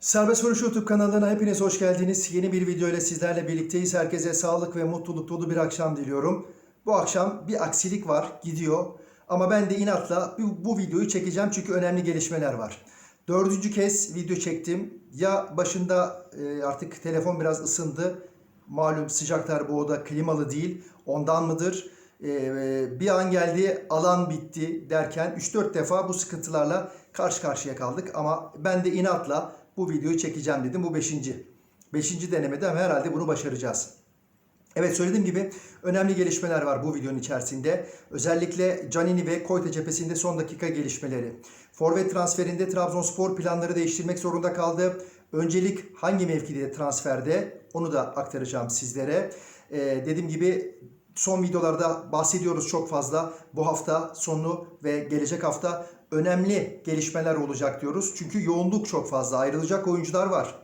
Serbest Vuruş YouTube kanalına hepiniz hoş geldiniz. Yeni bir video ile sizlerle birlikteyiz. Herkese sağlık ve mutluluk dolu bir akşam diliyorum. Bu akşam bir aksilik var, gidiyor. Ama ben de inatla bu, videoyu çekeceğim çünkü önemli gelişmeler var. Dördüncü kez video çektim. Ya başında e, artık telefon biraz ısındı. Malum sıcaklar bu oda klimalı değil. Ondan mıdır? E, e, bir an geldi alan bitti derken 3-4 defa bu sıkıntılarla karşı karşıya kaldık. Ama ben de inatla bu videoyu çekeceğim dedim. Bu beşinci. Beşinci denemede ama herhalde bunu başaracağız. Evet söylediğim gibi önemli gelişmeler var bu videonun içerisinde. Özellikle Canini ve Koyta cephesinde son dakika gelişmeleri. Forvet transferinde Trabzonspor planları değiştirmek zorunda kaldı. Öncelik hangi mevkide transferde onu da aktaracağım sizlere. Ee, dediğim gibi son videolarda bahsediyoruz çok fazla. Bu hafta sonu ve gelecek hafta önemli gelişmeler olacak diyoruz. Çünkü yoğunluk çok fazla. Ayrılacak oyuncular var.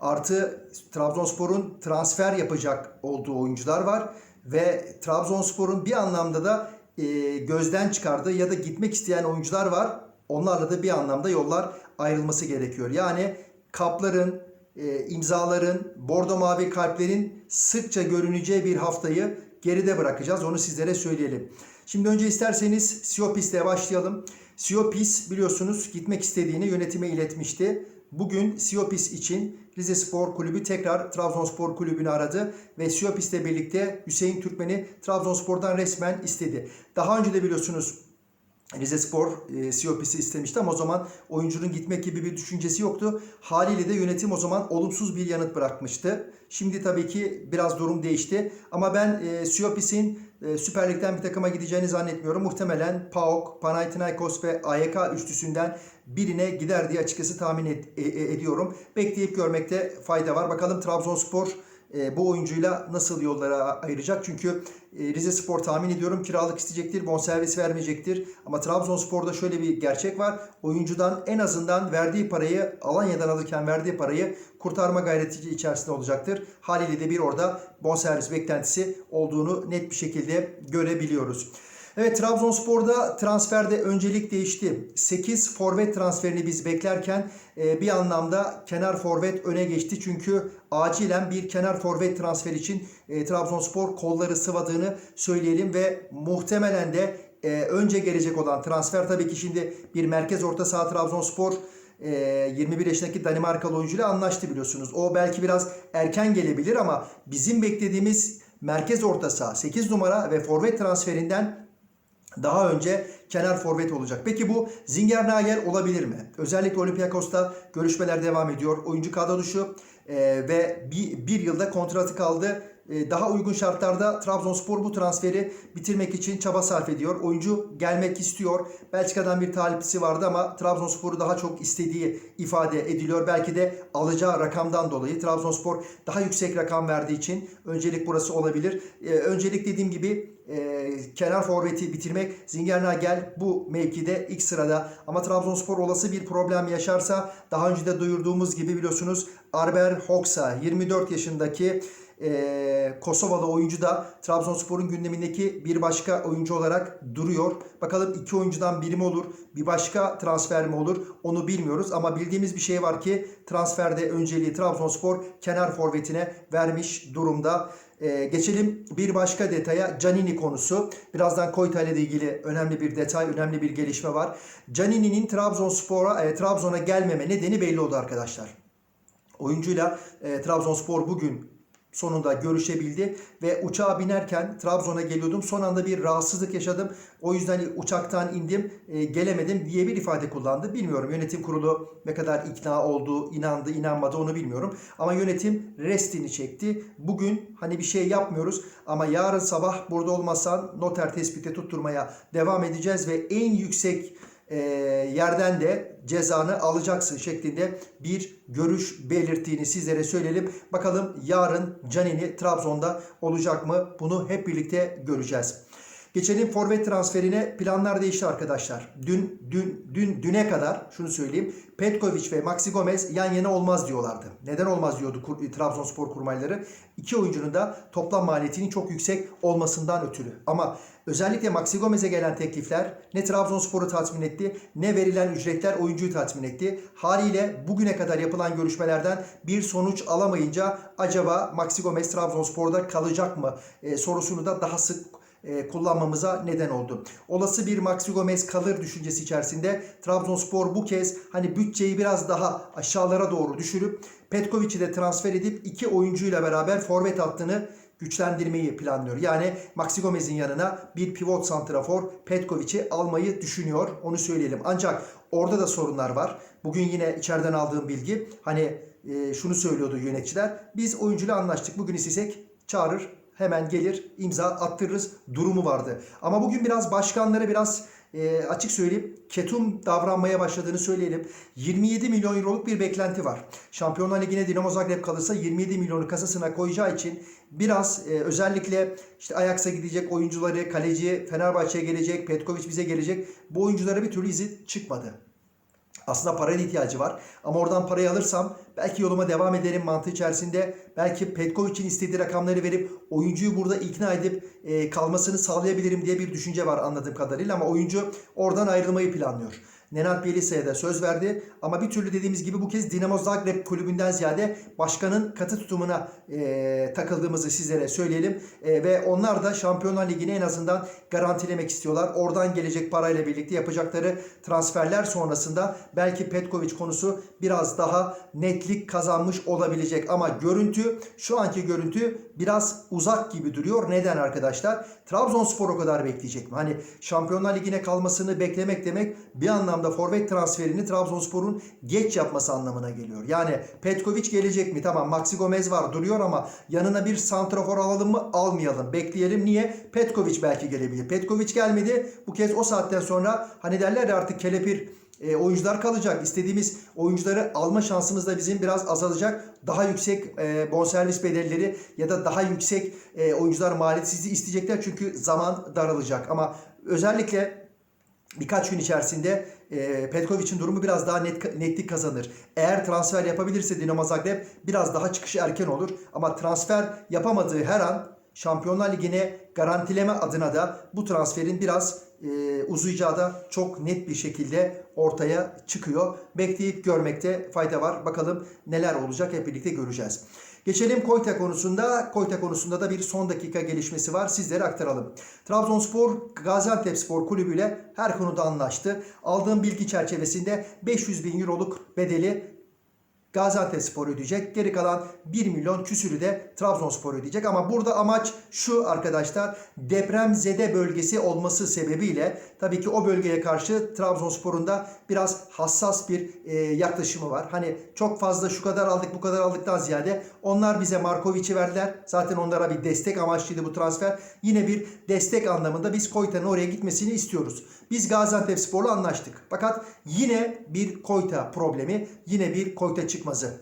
Artı Trabzonspor'un transfer yapacak olduğu oyuncular var ve Trabzonspor'un bir anlamda da e, gözden çıkardığı ya da gitmek isteyen oyuncular var. Onlarla da bir anlamda yollar ayrılması gerekiyor. Yani kapların, e, imzaların, bordo mavi kalplerin sıkça görüneceği bir haftayı geride bırakacağız. Onu sizlere söyleyelim. Şimdi önce isterseniz Siopis'le başlayalım. Siopis biliyorsunuz gitmek istediğini yönetime iletmişti. Bugün Siopis için Rize Spor Kulübü tekrar Trabzonspor Kulübü'nü aradı ve Siopis'le birlikte Hüseyin Türkmen'i Trabzonspor'dan resmen istedi. Daha önce de biliyorsunuz Rize Spor e, Siopis'i istemişti ama o zaman oyuncunun gitmek gibi bir düşüncesi yoktu. Haliyle de yönetim o zaman olumsuz bir yanıt bırakmıştı. Şimdi tabii ki biraz durum değişti. Ama ben e, Siopis'in e, Süper Lig'den bir takıma gideceğini zannetmiyorum. Muhtemelen PAOK, Panathinaikos ve AYK üçlüsünden birine gider diye açıkçası tahmin et, e, e, ediyorum. Bekleyip görmekte fayda var. Bakalım Trabzonspor e, bu oyuncuyla nasıl yollara ayıracak? Çünkü e, Rize Spor tahmin ediyorum kiralık isteyecektir, bonservis vermeyecektir. Ama Trabzonspor'da şöyle bir gerçek var. Oyuncudan en azından verdiği parayı, Alanya'dan alırken verdiği parayı kurtarma gayreti içerisinde olacaktır. Haliyle de bir orada bonservis beklentisi olduğunu net bir şekilde görebiliyoruz. Evet Trabzonspor'da transferde öncelik değişti. 8 forvet transferini biz beklerken e, bir anlamda kenar forvet öne geçti. Çünkü acilen bir kenar forvet transfer için e, Trabzonspor kolları sıvadığını söyleyelim ve muhtemelen de e, önce gelecek olan transfer tabii ki şimdi bir merkez orta saha Trabzonspor 21 yaşındaki Danimarkalı oyuncuyla anlaştı biliyorsunuz. O belki biraz erken gelebilir ama bizim beklediğimiz merkez orta saha 8 numara ve forvet transferinden daha önce kenar forvet olacak. Peki bu Zinger Nagel olabilir mi? Özellikle Olympiakos'ta görüşmeler devam ediyor. Oyuncu kadrosu e, ve bir, bir yılda kontratı kaldı. E, daha uygun şartlarda Trabzonspor bu transferi bitirmek için çaba sarf ediyor. Oyuncu gelmek istiyor. Belçika'dan bir talipçisi vardı ama Trabzonspor'u daha çok istediği ifade ediliyor. Belki de alacağı rakamdan dolayı Trabzonspor daha yüksek rakam verdiği için öncelik burası olabilir. E, öncelik dediğim gibi e, kenar forveti bitirmek. Zinger Nagel bu mevkide ilk sırada. Ama Trabzonspor olası bir problem yaşarsa daha önce de duyurduğumuz gibi biliyorsunuz Arber Hoxha 24 yaşındaki e, Kosovalı oyuncu da Trabzonspor'un gündemindeki bir başka oyuncu olarak duruyor. Bakalım iki oyuncudan biri mi olur, bir başka transfer mi olur onu bilmiyoruz. Ama bildiğimiz bir şey var ki transferde önceliği Trabzonspor kenar forvetine vermiş durumda. Ee, geçelim bir başka detaya Canini konusu. Birazdan Koyta ile ilgili önemli bir detay, önemli bir gelişme var. Canini'nin Trabzonspor'a, e, Trabzon'a gelmeme nedeni belli oldu arkadaşlar. Oyuncuyla e, Trabzonspor bugün sonunda görüşebildi ve uçağa binerken Trabzon'a geliyordum. Son anda bir rahatsızlık yaşadım. O yüzden uçaktan indim, e, gelemedim diye bir ifade kullandı. Bilmiyorum yönetim kurulu ne kadar ikna oldu, inandı, inanmadı onu bilmiyorum. Ama yönetim restini çekti. Bugün hani bir şey yapmıyoruz ama yarın sabah burada olmasan noter tespite tutturmaya devam edeceğiz ve en yüksek e, yerden de cezanı alacaksın şeklinde bir görüş belirttiğini sizlere söyleyelim. Bakalım yarın Canini Trabzon'da olacak mı? Bunu hep birlikte göreceğiz. Geçelim forvet transferine planlar değişti arkadaşlar. Dün dün dün düne kadar şunu söyleyeyim. Petkovic ve Maxi Gomez yan yana olmaz diyorlardı. Neden olmaz diyordu kur, Trabzonspor kurmayları? İki oyuncunun da toplam maliyetinin çok yüksek olmasından ötürü. Ama özellikle Maxi Gomez'e gelen teklifler ne Trabzonspor'u tatmin etti ne verilen ücretler oyuncuyu tatmin etti. Haliyle bugüne kadar yapılan görüşmelerden bir sonuç alamayınca acaba Maxi Gomez Trabzonspor'da kalacak mı e, sorusunu da daha sık kullanmamıza neden oldu. Olası bir Maxi Gomez kalır düşüncesi içerisinde Trabzonspor bu kez hani bütçeyi biraz daha aşağılara doğru düşürüp Petkovic'i de transfer edip iki oyuncuyla beraber forvet hattını güçlendirmeyi planlıyor. Yani Maxi Gomez'in yanına bir pivot santrafor Petkovic'i almayı düşünüyor. Onu söyleyelim. Ancak orada da sorunlar var. Bugün yine içeriden aldığım bilgi hani e, şunu söylüyordu yöneticiler. Biz oyuncuyla anlaştık. Bugün istesek çağırır hemen gelir imza attırırız durumu vardı. Ama bugün biraz başkanlara biraz e, açık söyleyeyim ketum davranmaya başladığını söyleyelim. 27 milyon euroluk bir beklenti var. Şampiyonlar Ligi'ne Dinamo Zagreb kalırsa 27 milyonu kasasına koyacağı için biraz e, özellikle işte Ajax'a gidecek oyuncuları, kaleci Fenerbahçe'ye gelecek, Petkovic bize gelecek. Bu oyunculara bir türlü izi çıkmadı. Aslında paraya ihtiyacı var. Ama oradan parayı alırsam belki yoluma devam ederim mantığı içerisinde. Belki Petkovic'in istediği rakamları verip oyuncuyu burada ikna edip e, kalmasını sağlayabilirim diye bir düşünce var anladığım kadarıyla. Ama oyuncu oradan ayrılmayı planlıyor. Nenad Bielitsa'ya da söz verdi. Ama bir türlü dediğimiz gibi bu kez Dinamo Zagreb kulübünden ziyade başkanın katı tutumuna e, takıldığımızı sizlere söyleyelim. E, ve onlar da Şampiyonlar Ligi'ni en azından garantilemek istiyorlar. Oradan gelecek parayla birlikte yapacakları transferler sonrasında belki Petkovic konusu biraz daha netlik kazanmış olabilecek. Ama görüntü, şu anki görüntü biraz uzak gibi duruyor. Neden arkadaşlar? Trabzonspor o kadar bekleyecek mi? Hani Şampiyonlar Ligi'ne kalmasını beklemek demek bir anlamda forvet transferini Trabzonspor'un geç yapması anlamına geliyor. Yani Petkovic gelecek mi? Tamam Maxi Gomez var duruyor ama yanına bir santrafor alalım mı? Almayalım. Bekleyelim. Niye? Petkovic belki gelebilir. Petkovic gelmedi. Bu kez o saatten sonra hani derler ya artık kelepir e, oyuncular kalacak. İstediğimiz oyuncuları alma şansımız da bizim biraz azalacak. Daha yüksek e, bonservis bedelleri ya da daha yüksek e, oyuncular maliyetsizliği isteyecekler çünkü zaman daralacak. Ama özellikle birkaç gün içerisinde e, Petkovic'in durumu biraz daha net, netlik kazanır. Eğer transfer yapabilirse Dinamo Zagreb biraz daha çıkışı erken olur. Ama transfer yapamadığı her an Şampiyonlar Ligi'ne garantileme adına da bu transferin biraz e, uzayacağı da çok net bir şekilde ortaya çıkıyor. Bekleyip görmekte fayda var. Bakalım neler olacak hep birlikte göreceğiz. Geçelim Koyta konusunda. Koyta konusunda da bir son dakika gelişmesi var. Sizlere aktaralım. Trabzonspor Gaziantepspor Kulübü ile her konuda anlaştı. Aldığım bilgi çerçevesinde 500 bin euroluk bedeli Gaziantepspor ödeyecek. Geri kalan 1 milyon küsürü de Trabzonspor ödeyecek. Ama burada amaç şu arkadaşlar depremzede bölgesi olması sebebiyle tabii ki o bölgeye karşı Trabzonspor'un da biraz hassas bir e, yaklaşımı var. Hani çok fazla şu kadar aldık bu kadar aldıktan ziyade onlar bize Markovic'i verdiler. Zaten onlara bir destek amaçlıydı bu transfer. Yine bir destek anlamında biz Koyta'nın oraya gitmesini istiyoruz. Biz Gaziantepspor'la anlaştık. Fakat yine bir Koyta problemi, yine bir Koyta çıkmazı.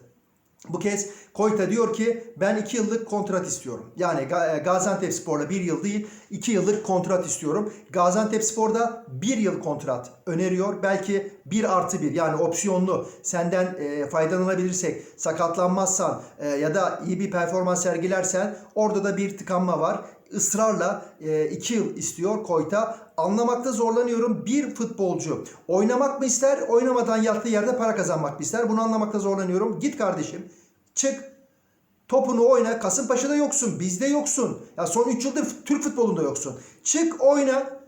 Bu kez Koyta diyor ki ben 2 yıllık kontrat istiyorum. Yani Gaziantep Spor'la 1 yıl değil 2 yıllık kontrat istiyorum. Gaziantep Spor'da 1 yıl kontrat öneriyor. Belki 1 artı 1 yani opsiyonlu senden e, faydalanabilirsek sakatlanmazsan e, ya da iyi bir performans sergilersen orada da bir tıkanma var ısrarla 2 e, yıl istiyor Koyta. Anlamakta zorlanıyorum. Bir futbolcu oynamak mı ister, oynamadan yattığı yerde para kazanmak mı ister? Bunu anlamakta zorlanıyorum. Git kardeşim. Çık. Topunu oyna. Kasımpaşa'da yoksun. Bizde yoksun. Ya son 3 yıldır Türk futbolunda yoksun. Çık oyna.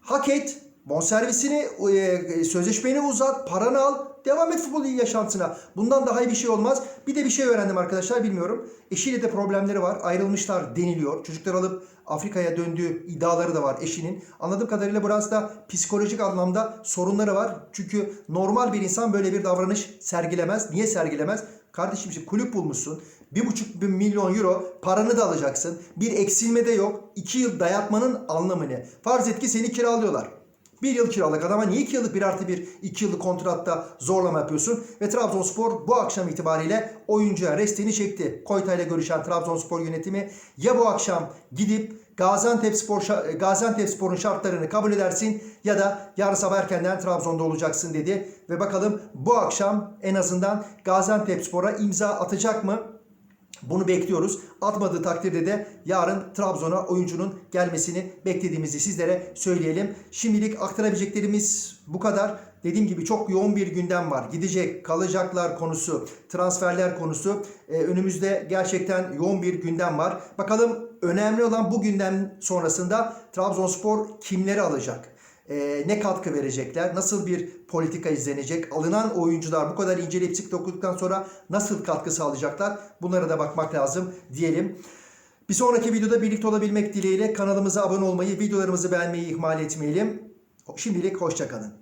Hak et. Bonservisini, e, sözleşmeni uzat, paranı al. Devam et futbol yaşantısına. Bundan daha iyi bir şey olmaz. Bir de bir şey öğrendim arkadaşlar bilmiyorum. Eşiyle de problemleri var. Ayrılmışlar deniliyor. Çocuklar alıp Afrika'ya döndüğü iddiaları da var eşinin. Anladığım kadarıyla biraz da psikolojik anlamda sorunları var. Çünkü normal bir insan böyle bir davranış sergilemez. Niye sergilemez? Kardeşim işte kulüp bulmuşsun. Bir buçuk milyon euro paranı da alacaksın. Bir eksilme de yok. İki yıl dayatmanın anlamı ne? Farz et ki seni kiralıyorlar. Bir yıl kiralık adama niye 2 yıllık bir artı bir 2 yıllık kontratta zorlama yapıyorsun? Ve Trabzonspor bu akşam itibariyle oyuncuya restini çekti. Koyta ile görüşen Trabzonspor yönetimi ya bu akşam gidip Gaziantep Spor Gaziantep Spor'un şartlarını kabul edersin ya da yarın sabah erkenden Trabzon'da olacaksın dedi ve bakalım bu akşam en azından Gaziantep Spor'a imza atacak mı? Bunu bekliyoruz. Atmadığı takdirde de yarın Trabzon'a oyuncunun gelmesini beklediğimizi sizlere söyleyelim. Şimdilik aktarabileceklerimiz bu kadar. Dediğim gibi çok yoğun bir gündem var. Gidecek, kalacaklar konusu, transferler konusu. Ee, önümüzde gerçekten yoğun bir gündem var. Bakalım önemli olan bu gündem sonrasında Trabzonspor kimleri alacak? Ee, ne katkı verecekler? Nasıl bir politika izlenecek? Alınan oyuncular bu kadar inceleyip sık dokuduktan sonra nasıl katkı sağlayacaklar? Bunlara da bakmak lazım diyelim. Bir sonraki videoda birlikte olabilmek dileğiyle kanalımıza abone olmayı, videolarımızı beğenmeyi ihmal etmeyelim. Şimdilik hoşçakalın.